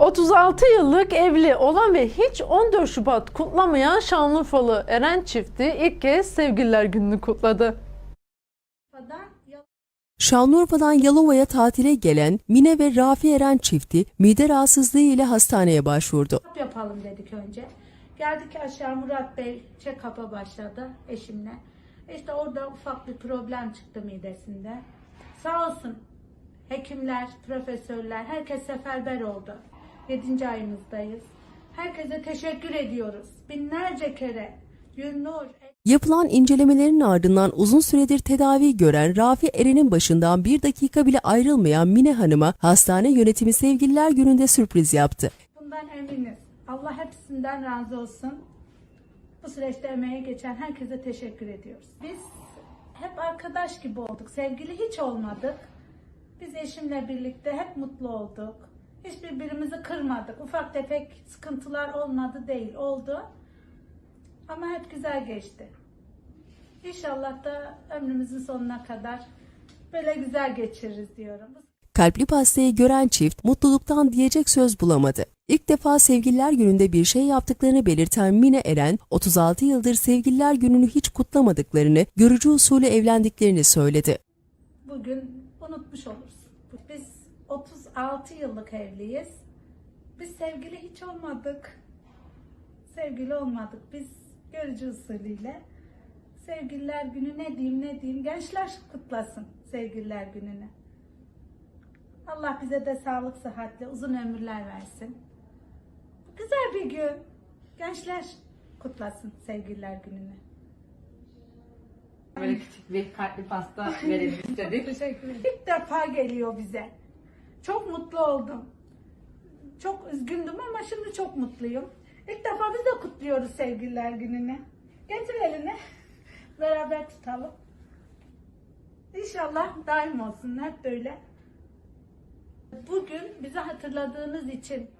36 yıllık evli olan ve hiç 14 Şubat kutlamayan Şanlıurfalı Eren çifti ilk kez Sevgililer Günü'nü kutladı. Şanlıurfa'dan Yalova'ya tatile gelen Mine ve Rafi Eren çifti mide rahatsızlığı ile hastaneye başvurdu. Yapalım dedik önce. Geldik aşağı Murat Bey check-up'a başladı eşimle. İşte orada ufak bir problem çıktı midesinde. Sağ olsun hekimler, profesörler, herkes seferber oldu. 7. ayımızdayız. Herkese teşekkür ediyoruz. Binlerce kere. Yürnur, Yapılan incelemelerin ardından uzun süredir tedavi gören Rafi Eren'in başından bir dakika bile ayrılmayan Mine Hanım'a hastane yönetimi Sevgililer Günü'nde sürpriz yaptı. bundan eminiz. Allah hepsinden razı olsun. Bu süreçte emeğe geçen herkese teşekkür ediyoruz. Biz hep arkadaş gibi olduk. Sevgili hiç olmadık. Biz eşimle birlikte hep mutlu olduk. Hiç birbirimizi kırmadık. Ufak tefek sıkıntılar olmadı değil. Oldu. Ama hep güzel geçti. İnşallah da ömrümüzün sonuna kadar böyle güzel geçiririz diyorum. Kalpli pastayı gören çift mutluluktan diyecek söz bulamadı. İlk defa Sevgililer Günü'nde bir şey yaptıklarını belirten Mine Eren, 36 yıldır Sevgililer Günü'nü hiç kutlamadıklarını, görücü usulü evlendiklerini söyledi. bugün unutmuş oluruz. Biz 36 yıllık evliyiz. Biz sevgili hiç olmadık. Sevgili olmadık. Biz görücü usulüyle. Sevgililer günü ne diyeyim ne diyeyim. Gençler kutlasın sevgililer gününü. Allah bize de sağlık, sıhhatle uzun ömürler versin. Güzel bir gün. Gençler kutlasın sevgililer gününü. Böyle küçük bir kalpli pasta verelim istedik. Teşekkür ederim. İlk defa geliyor bize. Çok mutlu oldum. Çok üzgündüm ama şimdi çok mutluyum. İlk defa biz de kutluyoruz sevgililer gününü. Getir elini. Beraber tutalım. İnşallah daim olsun hep böyle. Bugün bizi hatırladığınız için